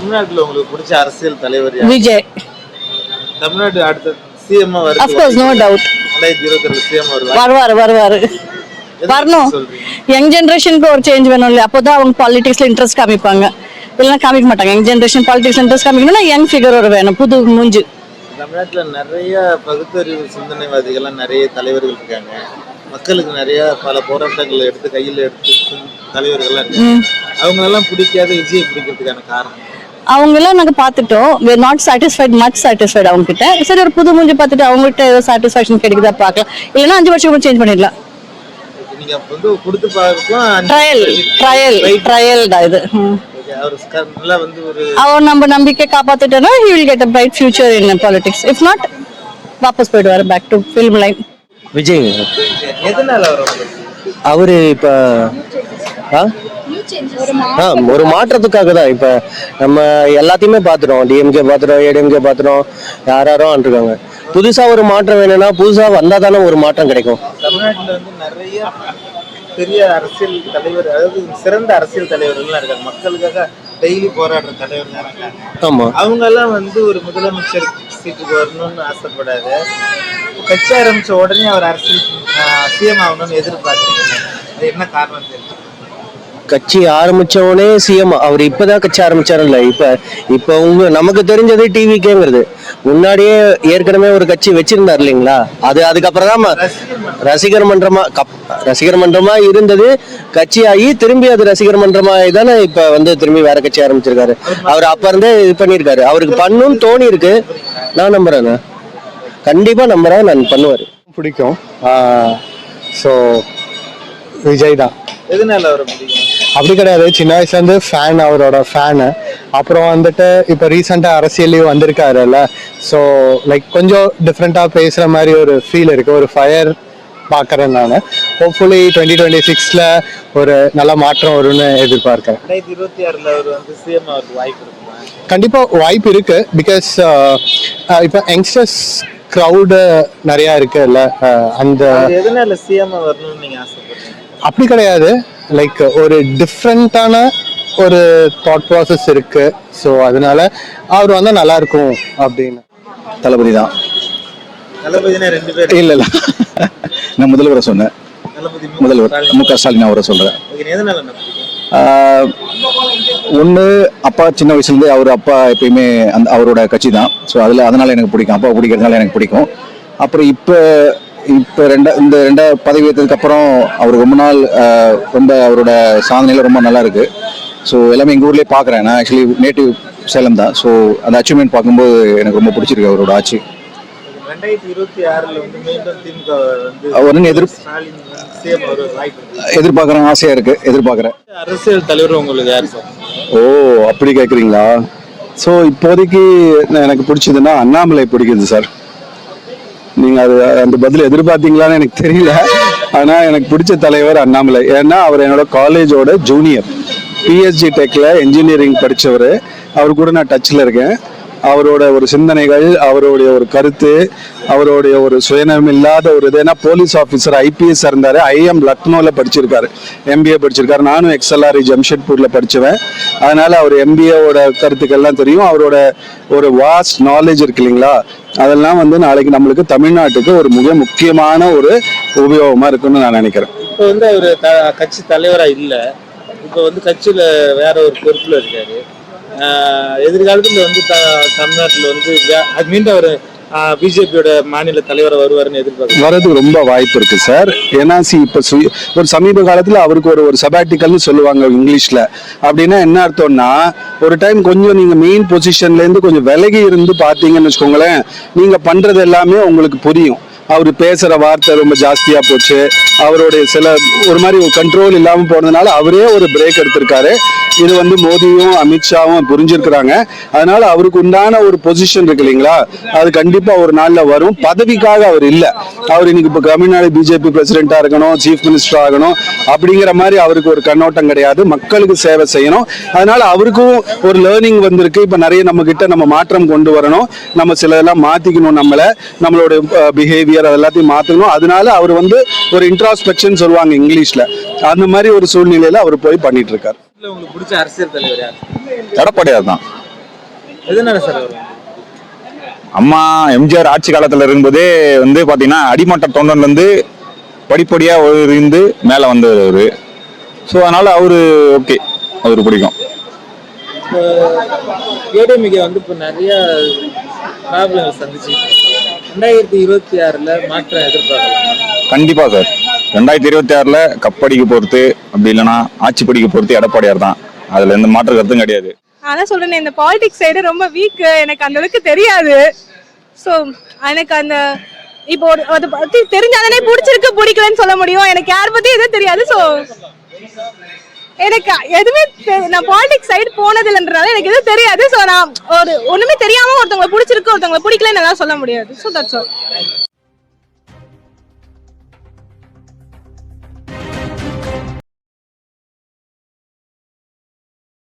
தமிழ்நாட்டுல உங்களுக்கு பிடிச்ச அரசியல் தலைவர் யார்? விஜய். தமிழ்நாடு அடுத்த சிஎம் வருது. அஃப்கோர்ஸ் நோ டவுட் ரெண்டாயிரத்தி இருபத்தி ரெண்டு சிஎம் வருவாங்க வருவாரு வருவாரு. வரணும். யங் ஜென்ரேஷனுக்கு ஒரு சேஞ்ச் வேணும் இல்லையா? அப்போதான் அவங்க பாலிடிக்ஸ்ல இன்ட்ரெஸ்ட் காமிப்பாங்க. இல்லைன்னா காமிக்க மாட்டாங்க. யங் ஜென்ரேஷன் பாலிடிக்ஸ் இன்ட்ரெஸ்ட் காமிக்கணும்னா யங் ஃபிகர் ஒரு வேணும் புது மூஞ்சு. தமிழ்நாட்டுல நிறைய பகுத்தறிவு சிந்தனைவாதிகள்லாம் நிறைய தலைவர்கள் இருக்காங்க. மக்களுக்கு நிறைய பல போராட்டங்களை எடுத்து கையில் எடுத்து தலைவர்கள்லாம் இருக்காங்க. அவங்களெல்லாம் பிடிக்காத விஜய் பிடிக்கிறதுக்கான காரணம்? அவங்கெல்லாம் நாங்க பார்த்துட்டோம். We are not satisfied much satisfied அவங்க கிட்ட சரி ஒரு புது மூஞ்சி பார்த்துட்டு அவங்ககிட்ட ஏதோ சாட்டிஸ்ஃபேக்ஷன் கிடைக்குதா பார்க்கலாம். இல்லைன்னா அஞ்சு வருஷம் சேஞ்ச் பண்ணிடலாம். ட்ரையல் ட்ரையல் ட்ரையல் தான் இது. அவர் க- நல்லா வந்து ஒரு அவர் நம்ம நம்பிக்கை காப்பாத்திட்டோம்னா he will get a bright future in politics. If not வாபஸ் போயிடுவாரு back to film line Vijay. எதனால அவர் இப்ப ஒரு மாற்றத்துக்காக தான். இப்ப நம்ம எல்லாத்தையுமே பாத்துறோம் டிஎம்கே பாத்துறோம் ஏடிஎம்கே பாத்துறோம் யார் யாரோ இருக்காங்க புதுசா ஒரு மாற்றம் வேணும்னா புதுசா வந்தா தானே ஒரு மாற்றம் கிடைக்கும். தமிழ்நாட்டுல வந்து நிறைய பெரிய அரசியல் தலைவர் அதாவது சிறந்த அரசியல் தலைவர்கள்லாம் இருக்காங்க. மக்களுக்காக டெய்லி போராடுற தலைவர்கள் இருக்காங்க. ஆமா. அவங்க எல்லாம் வந்து ஒரு முதலமைச்சர் சீட்டுக்கு வரணும்னு ஆசைப்படாத கட்சி ஆரம்பிச்ச உடனே அவர் அரசியல் சிஎம் ஆகணும்னு எதிர்பார்க்குறீங்க. அது என்ன காரணம் தெரியும்? கட்சி ஆரம்பிச்சவனே சிஎம் அவர் இப்பதான் கட்சி ஆரம்பிச்சாருல்ல. இப்ப இப்ப உங்க நமக்கு தெரிஞ்சது டிவிக்கேங்கிறது முன்னாடியே ஏற்கனவே ஒரு கட்சி வச்சிருந்தார் இல்லைங்களா? அது அதுக்கப்புறம் தான் ரசிகர் மன்றமா கப்- ரசிகர் மன்றமா இருந்தது. கட்சி ஆகி திரும்பி அது ரசிகர் மன்றமா தானே இப்ப வந்து திரும்பி வேற கட்சி ஆரம்பிச்சிருக்காரு. அவர் அப்ப இருந்தே இது பண்ணியிருக்காரு. அவருக்கு பண்ணுன்னு தோணி இருக்கு. நான் நம்புறேன் கண்டிப்பா நம்புறேன். நான் பண்ணுவாரு. பிடிக்கும். ஸோ விஜய் தான். எதனால அவரை பிடிக்கும்? அப்படி கிடையாது. சின்ன வயசுலேருந்து ஃபேன் அவரோட ஃபேனு அப்புறம் வந்துட்டு இப்போ ரீசெண்டாக அரசியல்லையும் வந்திருக்காருல்ல. ஸோ லைக் கொஞ்சம் டிஃப்ரெண்ட்டாக பேசுகிற மாதிரி ஒரு ஃபீல் இருக்குது ஒரு ஃபயர் பார்க்குறேன் நான். ஹோப்ஃபுல்லி டுவெண்ட்டி டுவெண்ட்டி சிக்ஸில் ஒரு நல்ல மாற்றம் வரும்னு எதிர்பார்க்குறேன். இருபத்தி ஆறுல அவர் வந்து சிஎம் அவருக்கு வாய்ப்பு கண்டிப்பாக வாய்ப்பு இருக்குது பிகாஸ் இப்போ யங்ஸ்டர்ஸ் க்ரௌடு நிறையா இருக்குல்ல அஹ் அந்த அவர் எதனால சிஎம் வரணும்னு நீங்க ஆசைப்படுறீங்க? அப்படி கிடையாது. லைக் ஒரு டிஃப்ரெண்ட்டான ஒரு தாட் ப்ராசஸ் இருக்கு. ஸோ அதனால அவர் வந்தால் நல்லா இருக்கும் அப்படின்னு. தளபதி தான். தளபதினா ரெண்டு பேர். இல்ல இல்ல. நான் முதல்வரை சொன்னேன். முதல்வர் மு க ஸ்டாலின் அவரை சொல்றேன். பிடிக்கும் ஒன்று அப்பா சின்ன வயசுலேருந்தே அவர் அப்பா எப்பயுமே அந்த அவரோட கட்சி தான். ஸோ அதில் அதனால எனக்கு பிடிக்கும். அப்பா பிடிக்கிறதுனால எனக்கு பிடிக்கும். அப்புறம் இப்போ இப்போ ரெண்டா இந்த ரெண்டா பதவி ஏற்றதுக்கு அப்புறம் அவர் ரொம்ப நாள் ரொம்ப அவரோட சாதனைகள் ரொம்ப நல்லா இருக்கு. ஸோ எல்லாமே எங்கள் ஊர்லேயே பார்க்குறேன் நான் ஆக்சுவலி நேட்டிவ் சேலம் தான். ஸோ அந்த அச்சீவ்மெண்ட் பார்க்கும்போது எனக்கு ரொம்ப பிடிச்சிருக்கு அவரோட ஆட்சி. ரெண்டாயிரத்தி இருபத்தி ஆறுல வந்து மீண்டும் திமுக வந்து அவருன்னு எதிர் ஸ்டாலின் சிஎம் அவர் வாய்ப்பு இருக்கு. எதிர்பார்க்குறேன் எதிர்பார்க்குறேன். அரசியல் தலைவர் உங்களுக்கு யார் ஓ அப்படி கேட்குறீங்களா ஸோ இப்போதைக்கு எனக்கு பிடிச்சதுன்னா அண்ணாமலை பிடிக்குது சார். நீங்கள் அது அந்த பதில் எதிர்பார்த்தீங்களான்னு எனக்கு தெரியல. ஆனால் எனக்கு பிடிச்ச தலைவர் அண்ணாமலை. ஏன்னா அவர் என்னோட காலேஜோட ஜூனியர் பிஎஸ்ஜி டெக்கில் இன்ஜினியரிங் படித்தவர் அவர் கூட நான் டச்சில் இருக்கேன். அவரோட ஒரு சிந்தனைகள் அவருடைய ஒரு கருத்து அவருடைய ஒரு சுயநலம் இல்லாத ஒரு இது. ஏன்னா போலீஸ் ஆஃபீஸர் ஐபிஎஸ் இருந்தார். ஐஎம் லக்னோவில் படிச்சிருக்காரு. எம்பிஏ படிச்சிருக்காரு. நானும் எக்ஸ்எல்ஆர்இ ஜம்ஷெட்பூரில் படிச்சுவேன். அதனால் அவர் எம்பிஏவோட கருத்துக்கள்லாம் தெரியும். அவரோட ஒரு வாஸ்ட் நாலேஜ் இருக்கு இல்லைங்களா? அதெல்லாம் வந்து நாளைக்கு நம்மளுக்கு தமிழ்நாட்டுக்கு ஒரு மிக முக்கியமான ஒரு உபயோகமாக இருக்குன்னு நான் நினைக்கிறேன். இப்போ வந்து அவர் கட்சி தலைவராக இல்லை. இப்போ வந்து கட்சியில் வேற ஒரு பொறுப்பில் இருக்காரு. எதிர்காலத்தில் வந்து த- வந்து அது மீண்டும் அவர் பிஜேபியோட மாநில தலைவர் வருவாருன்னு எதிர்பார்க்கிறேன் வரதுக்கு ரொம்ப வாய்ப்பு இருக்கு சார். ஏன்னா சி இப்போ சுய- ஒரு சமீப காலத்துல அவருக்கு ஒரு ஒரு சபாட்டிக்கல்னு சொல்லுவாங்க இங்கிலீஷ்ல. அப்படின்னா என்ன அர்த்தம்னா ஒரு டைம் கொஞ்சம் நீங்க மெயின் பொசிஷன்ல இருந்து கொஞ்சம் விலகி இருந்து பார்த்தீங்கன்னு வச்சுக்கோங்களேன் நீங்க பண்றது எல்லாமே உங்களுக்கு புரியும். அவர் பேசுகிற வார்த்தை ரொம்ப ஜாஸ்தியாக போச்சு. அவருடைய சில ஒரு மாதிரி ஒரு கண்ட்ரோல் இல்லாமல் போனதுனால அவரே ஒரு பிரேக் எடுத்திருக்காரு. இது வந்து மோடியும் அமித்ஷாவும் புரிஞ்சிருக்கிறாங்க. அதனால அவருக்கு உண்டான ஒரு பொசிஷன் இருக்கு இல்லைங்களா? அது கண்டிப்பா ஒரு நாளில் வரும். பதவிக்காக அவர் இல்லை. அவர் இன்னைக்கு இப்போ தமிழ்நாடு பிஜேபி பிரசிடென்டா இருக்கணும் சீஃப் மினிஸ்டர் ஆகணும் அப்படிங்கிற மாதிரி அவருக்கு ஒரு கண்ணோட்டம் கிடையாது. மக்களுக்கு சேவை செய்யணும். அதனால அவருக்கும் ஒரு லேர்னிங் வந்திருக்கு. இப்போ நிறைய நம்ம கிட்ட நம்ம மாற்றம் கொண்டு வரணும். நம்ம சில எல்லாம் மாத்திக்கணும் நம்மளை. நம்மளோட பிஹேவியர் அதெல்லாத்தையும் மாத்தணும். அதனால அவர் வந்து ஒரு இன்ட்ராஸ்பெக்ஷன் சொல்லுவாங்க இங்கிலீஷ்ல. அந்த மாதிரி ஒரு சூழ்நிலையில அவர் போய் பண்ணிட்டு இருக்காரு பிடிச்ச அரசியல் தலைவர் யார்? எடப்பாடியார் தான். எதனால சார் அவர் அம்மா எம்ஜிஆர் ஆட்சி காலத்துல இருக்கும்போதே வந்து பாத்தீங்கன்னா அடிமட்ட தொண்டன்ல இருந்து படிப்படியா இருந்து மேல வந்தவர் அவரு. ஸோ அதனால அவரு ஓகே அவரு பிடிக்கும். இப்போ ஏடிஎம்கே வந்து இப்போ நிறைய ப்ராப்ளங்கள் சந்திச்சு ரெண்டாயிரத்தி இருபத்தி ஆறுல மாற்றம் எதிர்பார்க்கலாம். கண்டிப்பா சார். ரெண்டாயிரத்தி இருபத்தி ஆறுல கப்படிக்க பொறுத்து அப்படி இல்லைன்னா ஆட்சி பிடிக்க பொறுத்து எடப்பாடியார் தான். அதுல எந்த மாற்று கருத்தும் கிடையாது. அதான் சொல்றேனே இந்த பாலிடிக்ஸ் சைடு ரொம்ப வீக் எனக்கு அந்த அளவுக்கு தெரியாது. ஸோ எனக்கு அந்த இப்போ ஒரு அதை பத்தி தெரிஞ்சாதானே பிடிச்சிருக்கு பிடிக்கலன்னு சொல்ல முடியும். எனக்கு யார் பத்தி எதுவும் தெரியாது. ஸோ எனக்கு எதுவுமே நான் பாலிடிக்ஸ் சைடு போனதில்லைன்றனால எனக்கு எதுவும் தெரியாது. ஸோ நான் ஒரு ஒண்ணுமே தெரியாம ஒருத்தவங்களை பிடிச்சிருக்கு ஒருத்தவங்களை பிடிக்கலன்னு எல்லாம் சொல்ல முடியாது. So that's all